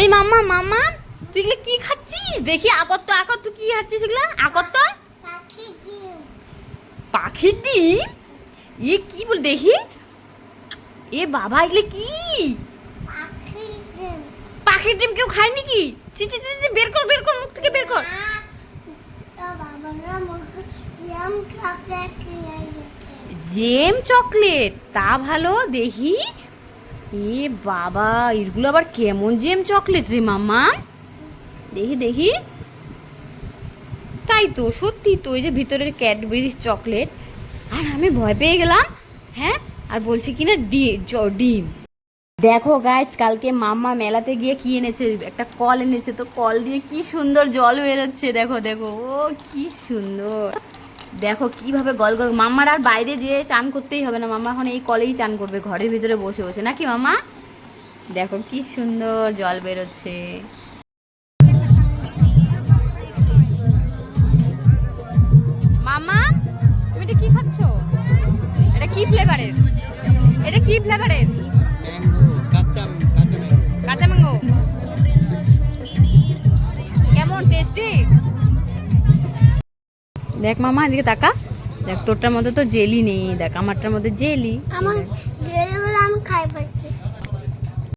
এই মাম্মা মাম্মা তুই এগুলো কি খাচ্ছিস? দেখি আকত্ত আকত্ত কি খাচ্ছিস এগুলো? আকত্ত পাখির ডিম? এ কি বল দেখি। এ বাবা এগুলো কি? পাখি ডিম পাখির ডিম কেউ খায় নাকি চি চি চি বের কর বের কর মুখ থেকে বের কর। জেম চকলেট তা ভালো দেখি। এ বাবা, এগুলো আবার কেমন জেম চকলেট রে মাম্মা দেখি দেখি। তাই তো, সত্যি তো, এই যে ভিতরের ক্যাডবেরি চকলেট আর আমি ভয় পেয়ে গেলাম হ্যাঁ? আর বলছি কি না ডিম। দেখো গাইস কালকে মাম্মা মেলাতে গিয়ে কি এনেছে? একটা কল এনেছে, তো কল দিয়ে কি সুন্দর জল বেরোচ্ছে। দেখো দেখো, ও কি সুন্দর। দেখো কীভাবে গল গল মাম্মার আর বাইরে যেয়ে চান করতেই হবে না। মাম্মা এখন এই কলেই চান করবে, ঘরের ভিতরে বসে বসে। নাকি মাম্মা দেখো কি সুন্দর জল বেরোচ্ছে। মামা, তুমি এটা কি খাচ্ছ? এটা কি ফ্লেভারের এটা কি ফ্লেভারের দেখ মামা, এদিকে তাকা। দেখ, তোরটার মধ্যে তো জেলি নেই, দেখ, আমারটার মধ্যে জেলি। আমার জেলি বলে আমি খাই পাচ্ছি